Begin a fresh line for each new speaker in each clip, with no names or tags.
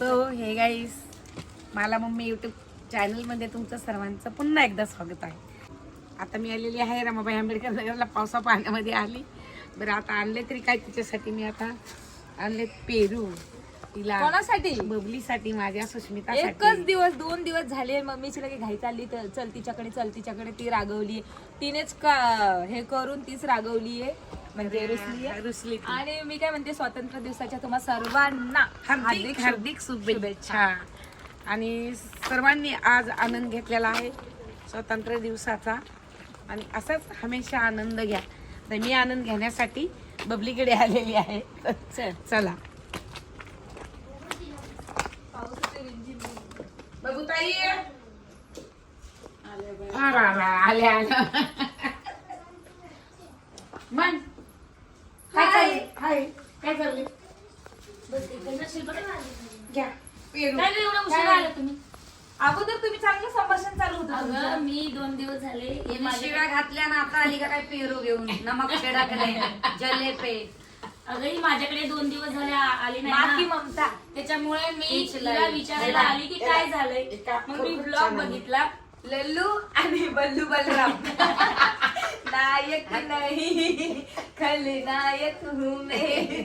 So hey guys मला mummy YouTube चॅनलमध्ये तुमचं सर्वांचं पुन्हा एकदा स्वागत आहे. आता मी आलेली आहे रमाबाई आंबेडकर नगरला पावसा पाण्यामध्ये आली. बरं आता आणले तरी काय तिच्यासाठी मी आता? आणले पेरू तिला
कोणासाठी?
बबलीसाठी माझ्या
एकच
सुष्मितासाठी
दिवस दोन दिवस झाले मम्मीची लगे घाई चालली तर चल तिच्याकडे चल तिच्याकडे ती रागवली. तिनेच का हे करून तीच रागवली आहे. म्हणजे रुसली आहे.
रुसली ती.
आणि मी काय म्हणते स्वातंत्र्य दिवसाच्या तुम्हा सर्वांना
हार्दिक हार्दिक शुभेच्छा. आणि सर्वांनी आज आनंद घेतलेला आहे स्वातंत्र्य दिवसाचा. आणि असाच हमेशा आनंद घ्या. तर मी आनंद घेण्यासाठी बबलीकडे आलेली आहे.
चल.
चला. बबू ताई. आले आले मन काय चाललंय हाय. काय चाललंय? घ्या. पेरू.
काय रे एवढा उशिरा आला तुम्ही?
अगोदर तुम्ही चांगलं संभाषण चालू होतं
अगं. मी दोन दिवस झाले. हे माझे-
शिव्या घातल्या ना आता आली का काय पेरू घेऊन? नमक छिडकले जलेपे
अगं ही माझ्याकडे दोन दिवस झाले आ- आली नाही ना.
ममता.
त्याच्यामुळे मी
हीच
तिला
लाई.
विचारायला आली की काय झालंय. मग मी ब्लॉग. बघितला.
लल्लू आणि बल्लू बलराम. नायक नाही खलनायक हूं मैं।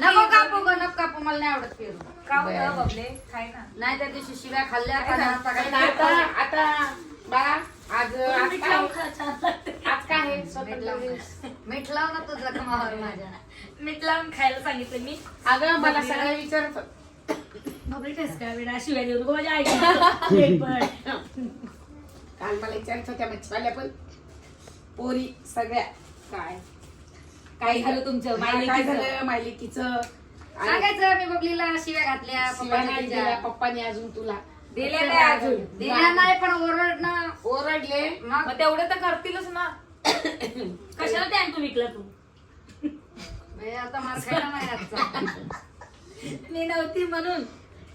नको कापू ग नको कापू मला नाही आवडत पेरू.
का होतं बबले? खाय ना.
नाही त्या दिवशी शिव्या खाल्ल्या का नाही, आता काय
आता आता बाळा आज आज काय?
लागते.
आज काय आहे?
मीठ
स्वातंत्र्य
लावून
दिवस
खा. मीठ लाव ना तू जखमावर माझ्या.
मीठ लावून खायला सांगितलं मी.
अगं मला सगळं विचारत
बापरे कसं काय बेटा शिवाय देऊ नको माझ्या आईला
काल मला विचारत होत्या मच्छीवाल्या पण. पोरी सगळ्या. काय?
काय झालं तुमचं?
काय? झालं? मायलिकीचं.
सांगायचं मी बबलीला शिव्या घातल्या
शिवाय नाही. दिल्या पप्पाने अजून तुला.
दिले नाही अजून.
दिल्या नाही पण ओरडणं.
ओरडले.
मग?
मग तेवढं तर करतीलच ना.
कशाला टॅम्पो विकला तू?
आता मार खायला नाही आजचा.
मी नव्हती म्हणून.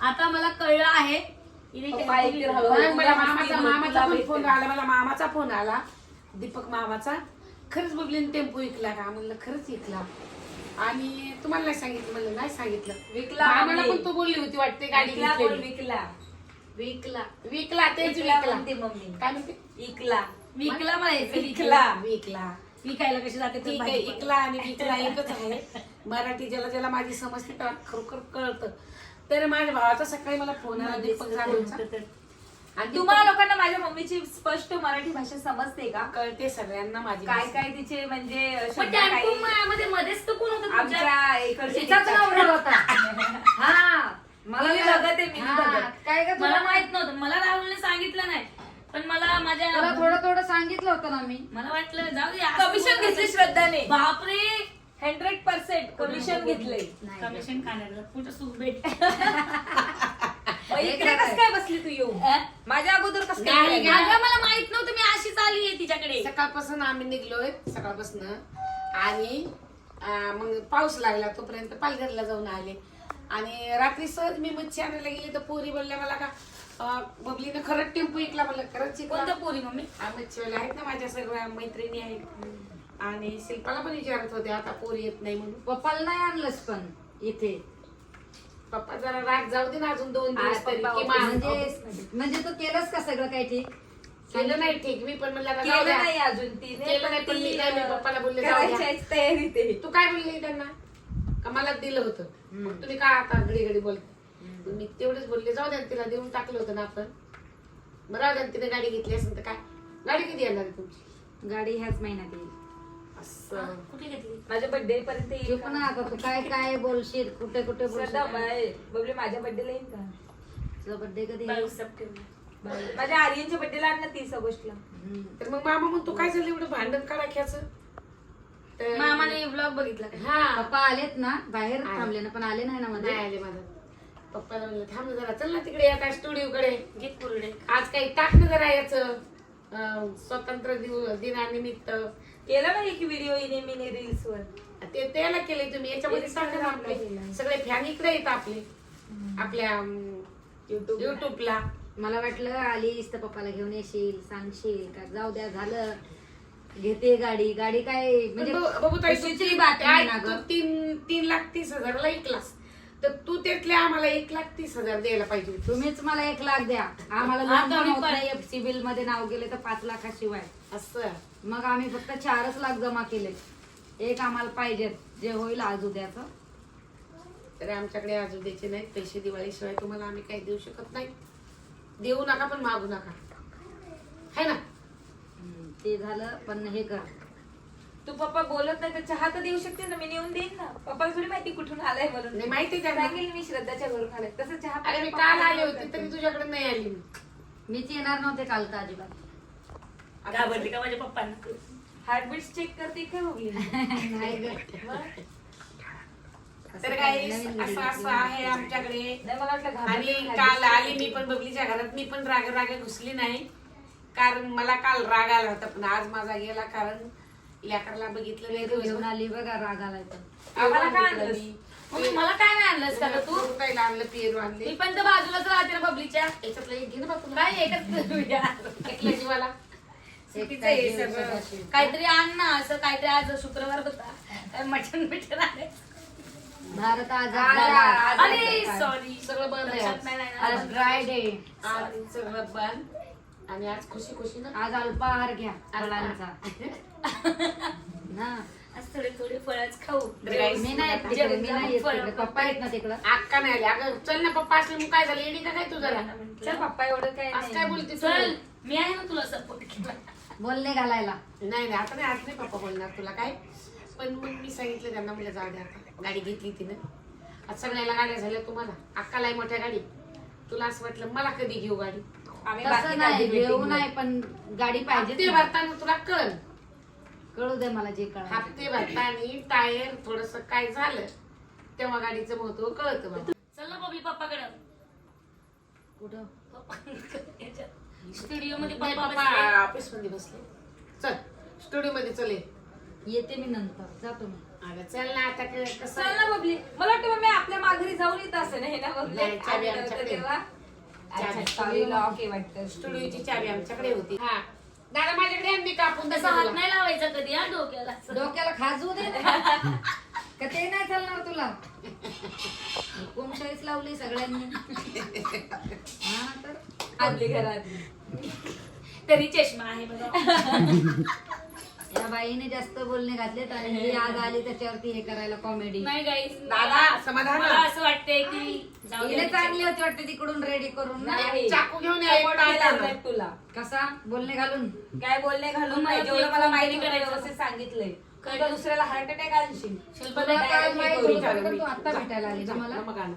आता मला कळलं आहे. हिने
पप्पा
मला मामाचा पण. फोन आला मला मामाचा फोन आला. दीपक मामाचा. खरंच बबलीने टेम्पो विकला का? म्हणलं खरंच विकला. आणि तुम्हाला नाही सांगितलं म्हणलं नाही सांगितलं.
विकला म्हणजे.
पण तू बोलली होती वाटते गाडी
विकला बोल
घेतलेली.
विकला.
विकला.
विकला तेच
विकला
विकला.
म्हणते मम्मी.
काय म्हणते?
इकला
विकला म्हणायचं
विकला.
विकला.
विकायला कशी जाते
ठीक आहे इकला आणि विकला एकच आहे. मराठी ज्याला ज्याला माझी समजते त्याला खरोखर कळतं. तर माझ्या भावाचा सकाळी मला फोन आला दीपक जाधवचा. आणि
तुम्हाला लोकांना माझ्या मम्मीची स्पष्ट मराठी भाषा समजते का?
कळते सगळ्यांना माझी
काय काय तिचे म्हणजे
पण
शब्द
मायामध्ये मध्येच तर कोण होतं तुमच्या
आमच्या इकडचे
तिचाच
टीचर.
नवरा होता. हा मला
मी बघत आहे, मी
हा. काय ग
मला
तुला
माहीत नव्हतं. मला राहुलने सांगितलं नाही. पण मला माझ्या
तुला थोडं थोडं सांगितलं होतं ना मी.
मला वाटलं जाऊ दे आज
कमिशन घेतले श्रद्धाने.
बापरे!
हंड्रेड पर्सेंट कमिशन घेतलंय.
नाही
कमिशन खाण्याचं कुठं सुख भेट?
इकडे कसं काय बसली तू येऊ माझ्या अगोदर कसं काय
नाही.
मला माहीत नव्हतं मी अशीच आली आहे तिच्याकडे.
सकाळपासून आम्ही निघलोय सकाळपासून. आणि अं, मग पाऊस लागला तोपर्यंत पालघरला जाऊन आले. आणि रात्री सहज मी मच्छी आणायला गेली तर पोरी बोलल्या मला का अं, बबलीनं खरंच टेम्पो इकला म्हणलं खरंच
कोणत्या
इकला
पोरी मम्मी?
मच्छीवाल्या आहेत ना माझ्या सगळ्या मैत्रिणी आहेत. आणि शिल्पाला पण विचारत होते आता पोरी येत नाही म्हणून.
पप्पाला नाही आणलंस पण इथे.
पप्पा जरा राग जाऊ दे ना अजून दोन दिवस तरी
पप्पा
किमान.
म्हणजे म्हणजे तू केलंस का सगळं काही ठीक?
केलं नाही ठीक मी पण म्हणलं आता जाऊ
केलं
द्या.
नाही अजून तिने
केलं नाही, पण मी काय मी पप्पाला बोलले, जाऊ द्या.
करायच्याच तयारीत आहे.
तू. काय बोलली त्यांना? का मला दिलं होतं? मग तुम्ही काय आता घडी घडी बोल मी तेवढेच बोलले जाऊ द्या तिला देऊन टाकलं होतं ना आपण. मग राहू द्या तिने गाडी घेतली असेल तर काय? गाडी कधी येणार आहे तुमची?
गाडी ह्याच महिन्यात येईल.
असं.
कुठे घेतली
माझ्या बर्थडे पर्यंत येईल
चुप ना तू काय काय बोलशील? कुठे कुठे
श्रद्धा
बोलशील
बाय. बबली माझ्या बर्थडेला येईल का?
तुझा बर्थडे कधी
बावीस सप्टेंबर.
माझ्या आर्यनच्या बर्थडेला आण ना तीस ऑगस्टला.
हम्म.
तर मग मामा म्हणतो काय झालं एवढं भांडण का राख्याचं तर
मामाने ब्लॉग बघितला का?
हा.
पप्पा आलेत ना बाहेर
आले.
थांबले ना पण आले नाही ना
नाही
मध्ये
आले माझं. पप्पाला म्हणलं थांब ना जरा चल ना तिकडे आता स्टुडिओ कडे.
घे कुरडे.
आज काही टाक ना जरा याचं. दिव- दिनानिमित्त.
केला ना एक व्हिडिओ इने मिने रील्स वर.
ते त्याला केले तुम्ही याच्यामध्ये टाका ना आपले. सगळे फॅन इकडे येत आपले. आपल्या
युट्यूब
युट्यूबला
मला वाटलं आलीस तर पप्पाला घेऊन येशील सांगशील का? जाऊ द्या झालं. घेते गाडी. गाडी काय म्हणजे आहे ना गं.
तीन तीन लाख तीस हजाराला ऐकलास. तर तू त्यातले आम्हाला एक लाख तीस हजार द्यायला पाहिजे होते.
तुम्हीच मला एक लाख द्या. आम्हाला
आता
लोन पण
मी
होत
पण-
नाही सिव्हिलमध्ये नाव गेले तर पाच लाखाशिवाय.
असं.
मग आम्ही फक्त चारच लाख जमा केले. एक आम्हाला पाहिजे. जे होईल आज उद्याचं
तरी आमच्याकडे अजून द्यायचे नाहीत. पैसे दिवाळीशिवाय तुम्हाला आम्ही काही देऊ शकत नाही. देऊ नका पण मागू नका. है ना?
ते झालं पण हे कर.
तू पप्पा बोलत नाही तर चहा तर देऊ शकते ना मी नेऊन देईन ना. पप्पाला थोडी माहिती कुठून आलाय म्हणून.
नाही माहिती त्यांना
सांगेल मी श्रद्धाच्या घरून आलाय तसं चहा
अरे मी काल आले होते तरी तुझ्याकडे नाही आली मी.
मीच येणार नव्हते काल तर अजिबात.
घाबरली का माझ्या पप्पांना?
हार्टबीट चेक करते काय होईल
नाही ग.
तर काही
नवीन
असं असं आहे आमच्याकडे.
नाही मला वाटलं
आणि
घाबरली
काल आली मी पण बबलीच्या घरात. मी पण राग राग घुसली नाही. कारण मला काल राग आला होता पण आज माझा गेला कारण लेकरला बघितलं नाही
घेऊन. आली बघा राग आलाय तर
आम्हाला काय आणलंस?
आणली.
मग मला काय नाही आणलंस का ग तू
पेरू काय आणलं पेरू आणले
मी पण तर बाजूलाच राहते ना बबलीच्या
याच्यातलं एक घे ना बा तुला
काय एकच
एकल्या जीवाला
चुकीचं आहे
एक
सगळं.
दिवसाची.
काहीतरी आण ना असं काहीतरी आज शुक्रवार होता मटन बिटन आहे
भारत आज
आला, आज
अरे
काय?
सॉरी
सगळं बंद आहे आज.
आज ड्राय डे
आज सगळं बंद आणि आज खुशी खुशी ना
आज अल्पाहार घ्या फळांचा. ना.
आज थोडे थोडे फळच खाऊ.
मी नाही येत तिकडे मी नाही येत तिकडे. पप्पा येत ना तिकडं.
अक्का नाही आली. अगं चल ना पप्पा असले मग काय झालं? येडी का काय तुझा
चल पप्पा एवढं काय
आज काय
नाही.
बोलते
चल
चल
मी आहे ना तुला सपोर्ट केला.
बोलणे घालायला.
नाही नाही आता नाही आज नाही पप्पा बोलणार तुला काय? पण मग मी सांगितलं त्यांना म्हणलं जाऊ दे आता. गाडी घेतली तिनं. आज सगळ्याला गाड्या झाल्या तुम्हाला. अक्कालाही मोठ्या गाडी. तुला असं वाटलं मला कधी घेऊ गाडी?
आम्ही
तसं
बाकी
नाही घेऊ
meeting
नाही पण गाडी
हप्ते
पाहिजे
भरताना तुला कळ.
कळू दे मला जे कळ
हप्ते भरताना टायर थोडस काय झालं तेव्हा गाडीचं महत्त्व कळतं मला.
चल ना बबली पप्पाकडं.
कुठं?
स्टुडिओ मध्ये
नाही,
पप्पा
पप्पा
बसले.
ऑफिसमध्ये बसले. चल स्टुडिओ मध्ये चले
येते मी नंतर. जातो मी.
अगं चल ना आता क- कसं
चल ना बबली मला वाटतं मम्मी आपल्या माघारी जाऊन येत असे ना हे ना बबली
नाही, चावी
आलं होतं
आमच्याकडे.
तेव्हा.
चावी.
लॉक आहे वाटतं.
स्टुडिओची चावी आमच्याकडे होती. हा. दादा माझ्याकडे आण, मी कापून
तसं हात. नाही लावायचा कधी हा डोक्याला?
डोक्याला खाजवू दे ना. का ते नाही चालणार तुला? कोमशाहीच लावली सगळ्यांनी. हा तर?
आपली घरात.
तरी चष्मा आहे बघा.
या बाईने जास्त बोलणे घातलेत आणि ही आज आली त्याच्यावरती हे करायला कॉमेडी
नाही गाईस
दादा, समाधान.
मला. असं वाटतंय की दे
चांगली होती वाटते तिकडून रेडी करून ना
नाही.
चाकू घेऊन या, एक
तुला
कसा बोलणे घालून
काय बोलणे घालून नाही जेवढं मला माहिती
करायचं.
व्यवस्थित सांगितलंय
काय?
दुसऱ्याला हार्ट अटॅक आणशील
शिल्पा
तुला
direct
काय माहीत
करू.
होतं पण तू आता भेटायला आली
मग.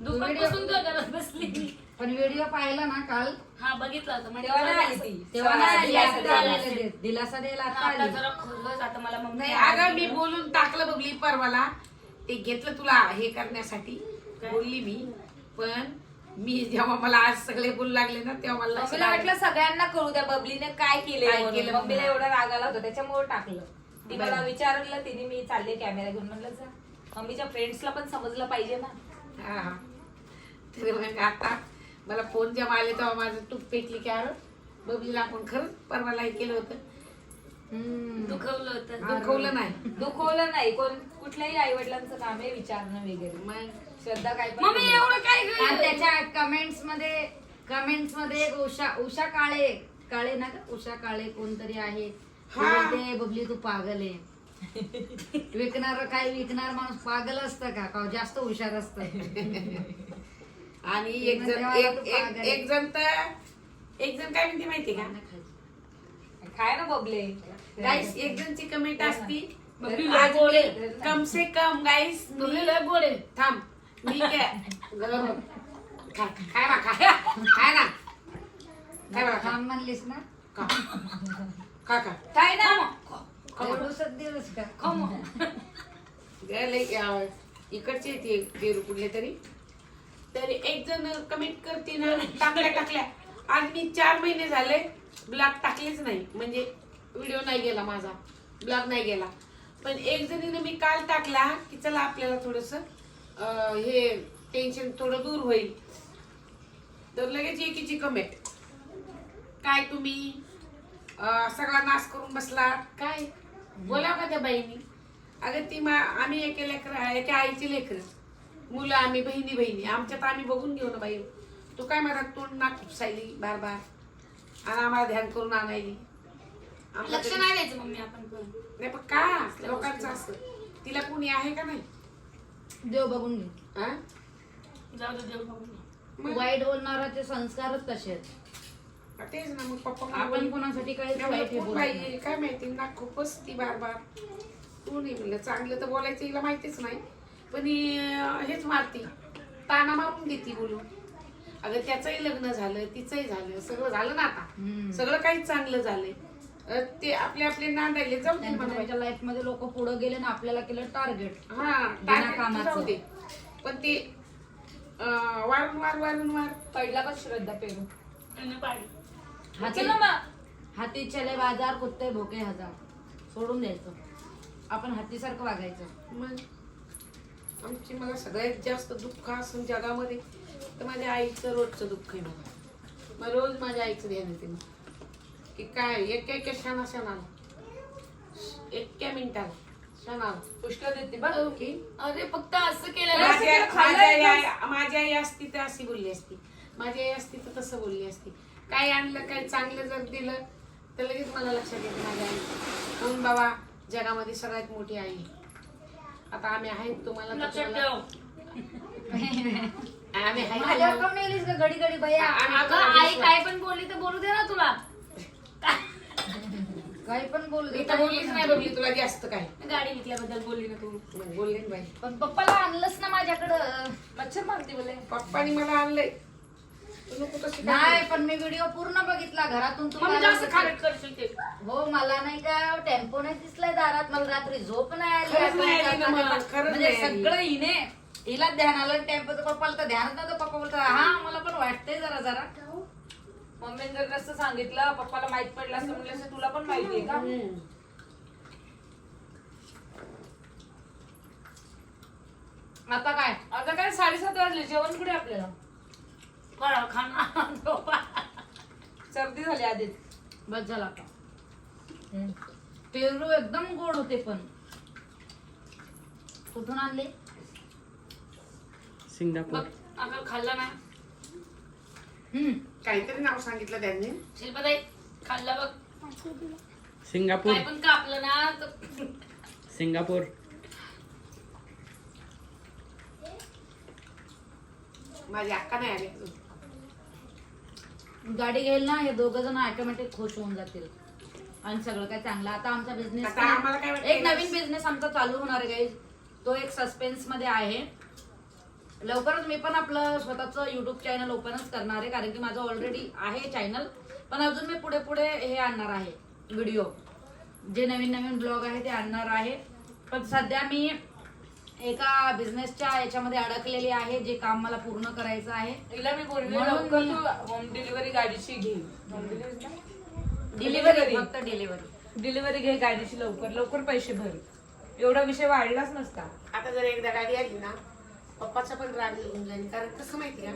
दुपारपासून करत बसली मी?
पण व्हिडिओ पाहिला ना काल
हा बघितला होता म्हणजे
तेव्हा नाही
मला
आली
असं-
ती.
तेव्हा
तेव्हा
नाही आली,
नाही
आता
आली.
आलेलं दे. दिलासा द्यायला आता
आता
आली
जरा खरंच आता मला मम्मी
नाही अगं मी बोलून टाकलं बबली परवाला ते घेतलं तुला हे करण्यासाठी बोलली मी पण मी जेव्हा मला आज सगळे बोलू लागले ना तेव्हा मला लक्षात आलं.
वाटलं सगळ्यांना कळू द्या बबलीने काय
काय. केलं
मम्मीला
म्हणून.
एवढा राग आला होता त्याच्यामुळे टाकलं ती मला. विचारलं तिने मी चालले कॅमेरा घेऊन म्हणलं जा मम्मीच्या फ्रेंड्सला पण समजलं पाहिजे ना
हा, हा. तर मग आता मला फोन जेव्हा आले तेव्हा माझं तूप पेटली की अरे बबलीला आपण खरंच परवाला हे केलं होतं.
दुखवलं होतं
दुखवलं नाही
दुखवलं नाही कोण कुठल्याही आई वडिलांचं काम आहे विचारणं वगैरे
मग
श्रद्धा काय पण
मम्मी
बोलते.
एवढं काय
आणि
ग?
त्याच्या कमेंट्समध्ये कमेंट्समध्ये एक उषा उषा काळे काळे ना ग उषा काळे कोणतरी आहे ती
हा.
बोलते बबली तू पागल आहे विकणार काय विकणार माणूस पागल असतं का का जास्त हुशार असत
आणि एक जण
तेव्हा
एक
तू
एक
पागल.
एक जण तर एक जण काय म्हणते माहिती का
खाय ना बबले
गाईस एक जणची कमेंट असती
बबली
आज
लय गोड
मी
आहे.
कम से कम गाईस
बबली लय गोड आहे.
थांब मी काय? ना? काय
म्हणलीस ना?
काय
का?
इकडचे ते पेरू कुठले तरी? तरी एक जण कमेंट करते ना टाकल्या टाकल्या. आज मी चार महिने झाले ब्लॉग टाकलेच नाही. म्हणजे व्हिडिओ नाही गेला माझा. ब्लॉग नाही गेला. पण एक जणीने मी काल टाकला की चला आपल्याला थोडस हे टेन्शन थोडं दूर होईल. तर लगेच एकीची कमेंट काय तुम्ही? सगळा नाश करून बसला. काय? बोला का त्या बाईनी? अगं ती मा आम्ही एका लेकर एका आईची लेकर. मुलं आम्ही बहिणी बहिणी. आमच्यात आम्ही बघून घेऊ ना बाई. तू काय मला तोंड नाक खुपसायली बार बार आणि आम्हाला ध्यान करून आणायली.
लक्ष नाही द्यायचं मम्मी आपण पण.
नाही पण का? लोकांचं असं. तिला कोणी आहे का नाही?
देव बघून घे.
हा?
जाऊ दे देव बघून घे.
मग?
वाईट बोलणाराचे संस्कारच तसे आहेत?
तेच ना मग पप्पा
आपण कोणासाठी काही वाईट हे बोलत नाही.
पाहिजे काय माहिती ना खूपच ती बार बार तू नाही म्हणलं? चांगलं तर बोलायचं हिला माहितीच नाही. पण ही अं, हेच मारती. ताना मारून देती बोलून. अगं त्याचंही लग्न झालं तिचंही झालं सगळं झालं ना आता.
हम्म.
सगळं काही चांगलं झालंय. ते आपले आपले नांदायले जाऊ दे
त्यांच्या लाईफमध्ये लोक पुढे गेले ना आपल्याला केलं टार्गेट
हा
बिना कामाचं.
दे. पण ते अं, वारंवार वारंवार
पडला का श्रद्धा पेरू.
हाती
चला मा
हाती चले बाजार कुत्ते भोके हजार. सोडून द्यायचं. आपण हातीसारखं वागायचं.
मग? आमची मला सगळ्यात जास्त दुःख असं जगामध्ये तर माझ्या आईचं रोजचं दुःख आहे मला. मग रोज माझ्या आईचं ध्यान येते मग की काय एका एका क्षणा क्षणाला एका मिनिटाला क्षणाला
पुष्कळ देते बघ
की
अरे फक्त असं केलं ना
माझ्या
खाल्लं
माझ्या
एकच.
आई माझी आई असती तर अशी बोलली असती. माझी आई असती तर तसं बोलली असती. काय आणलं काय चांगलं जर दिलं तर लगेच मला लक्षात येतं माझ्या आई. म्हणून बाबा जगामध्ये सगळ्यात मोठी आई. आहे. आता आम्ही आहेत तुम्हाला तर
लक्षात
तुम्हाला-
ठेव
आम्ही आहेत
माझ्यावर
तुम्हाला-
कमी येलीस का घडी
अगं आई काय पण बोलली तर बोलू दे ना तुला.
काही पण बोल
मी तर बोललीच नाही बघली तुला जास्त काय
गाडी घेतल्याबद्दल बोलली ना तू.
मग बोलले ना बाई.
पण पप्पाला आणलंच ना माझ्याकडं.
मच्छर मारते बोले
पप्पानी मला आणलंय. तू नको तशी काय
नाही पण मी व्हिडिओ पूर्ण बघितला घरातून
मग
तुम्हाला
जास्त खारट करशील ते.
हो मला नाही का टेम्पो नाही दिसलाय दारात. मला रात्री झोप नाही आली.
खरंच
आपण
नाही आली ना
करता-
मला, खरंच
म्हणजे
नाही आली.
सगळं हिने हिला ध्यान आलं टेम्पोचं पप्पाला तर ध्यान नव्हतं पप्पा बोलतात हा मला पण वाटतंय जरा जरा.
मम्मीने जर नसतं सांगितलं पप्पाला माहीत पडलं असतं म्हणलं असतं, तुला पण माहिती आहे का.
आता काय?
आता काय साडेसात वाजले जेवण कुठे आपल्याला?
फळं खाणार
सर्दी झाली आधीच.
बस झाला आता. पेरू एकदम गोड होते पण. कुठून आणले?
सिंगापूर.
बघ अगं खाल्ला ना.
हम्म.
काहीतरी नाव सांगितलं त्यांनी.
शिल्पाताई खाल्ला बघ.
सिंगापूर.
काय पण कापलं ना तर
सिंगापूर.
माझी अक्का नाही आली अजून.
गाडी घेईल ना हे दोघ जण ऑटोमॅटिक खुश होऊन जातील. आणि सगळं काय चांगलं. आता आमचा बिझनेस
आता आम्हाला काय वाटतं
एक नवीन बिझनेस आमचा चालू होणार आहे guys. तो एक सस्पेन्समध्ये आहे. लवकरच मी पण आपलं स्वतःचं युट्यूब चॅनल ओपनच करणार आहे कारण की माझं ऑलरेडी आहे चॅनल पण अजून मी पुढे पुढे हे आणणार आहे व्हिडिओ जे नवीन नवीन ब्लॉग आहे ते आणणार आहे. पण सध्या मी एका बिझनेसच्या याच्यामध्ये अडकलेली आहे जे काम मला पूर्ण करायचं आहे.
तिला मी बोलले
म्हणून
लवकर
मी-
तू होम डिलिव्हरी गाडीची घे. होम डिलिव्हरी
डिलिव्हरी फक्त डिलिव्हरी
डिलिव्हरी घे गाडीची लवकर लवकर पैसे भर. एवढा विषय वाढलाच नसता.
आता जर एकदा गाडी आली ना पप्पाचा पण राग निघून जाईल. कारण कसं माहिती का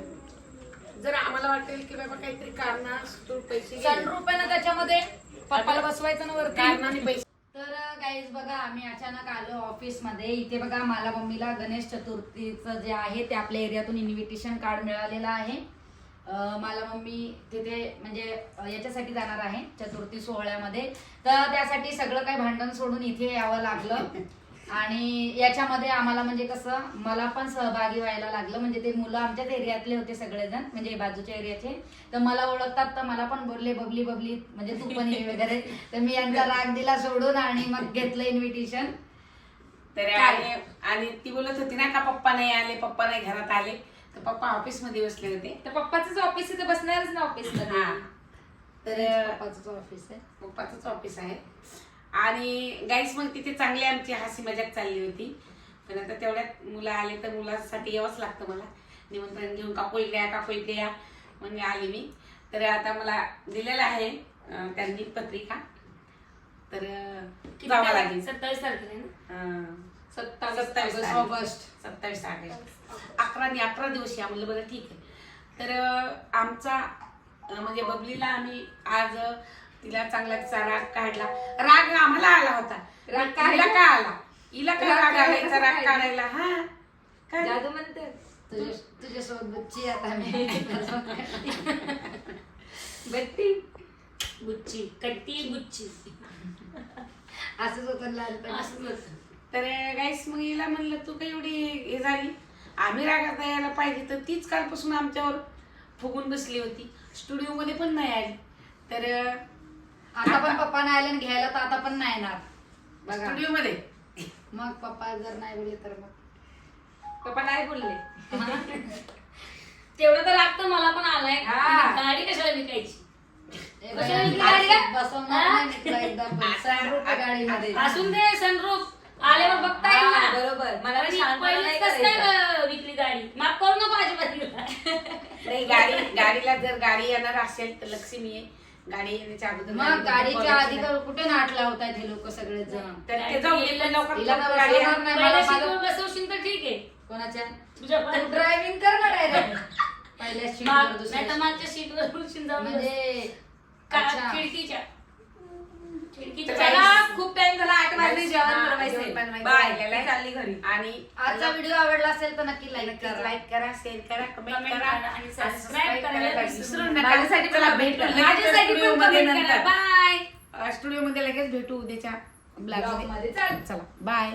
जर आम्हाला वाटेल की बाबा काहीतरी कारणास्तव पैसे गेले,
आहे ना त्याच्यामध्ये पप्पाला बसवायचं ना वरती.
कारणाने पैसे
तर गाईज बघा आम्ही अचानक आलो ऑफिसमध्ये. इथे बघा मला मम्मीला गणेश चतुर्थीचं जे आहे ते आपल्या एरियातून इन्व्हिटेशन कार्ड मिळालेलं आहे. अं, मला मम्मी तिथे म्हणजे अं, याच्यासाठी जाणार आहे चतुर्थी सोहळ्यामध्ये. तर त्यासाठी सगळं काही भांडण सोडून इथे यावं लागलं. आणि याच्यामध्ये आम्हाला म्हणजे कसं मला पण सहभागी व्हायला लागलं. म्हणजे ते मुलं आमच्याच एरियातले होते सगळेजण म्हणजे बाजूच्या एरियाचे. तर मला ओळखतात तर मला पण बोलले बबली बबली म्हणजे तू पण ये वगैरे. तर मी यांचा राग दिला सोडून आणि मग घेतलं इन्व्हिटेशन
तर आणि आणि ती बोलत होती ना का पप्पा नाही आले पप्पा नाही घरात आले. तर पप्पा ऑफिसमध्ये बसले होते.
तर पप्पाच ऑफिस इथे बसणारच ना ऑफिसमध्ये
हा. तर
ऑफिस आहे.
पप्पाचंच ऑफिस आहे. आणि गाईस मग तिथे चांगली आमची हसी मजाक चालली होती. पण आता तेवढ्यात मुलं आले तर मुलासाठी यावंच लागतं मला. निमंत्रण घेऊन काकू इकडे या काकू इकडे या. मग मी आली मी. तर आता मला दिलेलं आहे त्यांनी पत्रिका. तर जावं लागेल.
सत्तावीस तारखेला
सत्तावीस
सत्तावीस
ऑगस्ट.
सत्तावीस ऑगस्ट. अकरा आणि अकरा दिवस या म्हणलं बरं ठीक आहे. तर आमचा म्हणजे बबलीला आम्ही आज तिला चांगला तिचा राग काढला. राग आम्हाला आला होता.
राग काढला?
का आला? हिला का
राग
आलायचा? राग
काय?
काढायला? हा? काय?
जादू म्हणते.
तुझ्या तुझ्यासोबत बच्ची आता मी.
बत्ती
बुच्ची. कट्टी बुच्ची.
असंच होतं लहानपणी.
होतं.
तर गाईस मग हिला म्हणलं तू काही एवढी हे झाली? आम्ही रागात यायला पाहिजे तर तीच कालपासून आमच्यावर फुगून बसली होती. स्टुडिओ मध्ये पण नाही आली. तर
आता पण पप्पा नाही आले आणि घ्यायला तर आता पण नाही येणार. बघा.
स्टुडिओ मध्ये?
मग पप्पा जर नाही बोलले तर मग.
पप्पा नाही बोलले.
तेवढं तर लागतं मला पण आलाय.
हा.
गाडी कशाला विकायची? कशाला
बघा,
विकली गाडी का?
बसवणार नाही मी तुला एकदा पण. sunroof आहे गाडीमध्ये.
असून दे सनरूफ आल्यावर बघता येईल
हा,
ना.
बरोबर. मला
पण
शांतपणा नाही
पहिलेच कसं
करायचा.
काय अं, विकली गाडी? माफ करू नको अजिबात
नाही गाडी गाडीला जर गाडी येणार असेल तर लक्ष्मी आहे गाडी येण्याच्या अगोदर
मग
गाडी
गाडीच्या आधी तर कुठे नाट लावतायत हे लोक सगळेच जण
तर ते जाऊ दे, पण लवकर
हिला
लवकर
तर
गाडी
बसवणार
आण.
नाही
पहिल्या
मला
सीटवर
माझं-
बसवशील तर ठीक आहे.
कोणाच्या?
तुझ्या
तू ड्रायव्हिंग कर ना डायरेक्ट पहिल्या
नाही
सीटवर
तर
दुसऱ्या
मागच्या सीटवर.
म्हणजे अच्छा.
खिडकीच्या.
चला खूप टाइम झाला आठ वाजले जेवण बनवायचे. बाय
आहे.
चालली घरी.
आणि
आजचा व्हिडिओ आवडला असेल तर नक्की लाईक
नक्कीच
करा.
लाईक करा शेअर करा कमेंट
Comment
करा
करा आणि subscribe करायला विसरू
नका.
माझ्यासाठी
चला, भेटू
पण करा.
नंतर.
बाय
स्टुडिओ मध्ये लगेच भेटू उद्याच्या ब्लॉग
Vlog मध्ये.
मध्ये. चला. बाय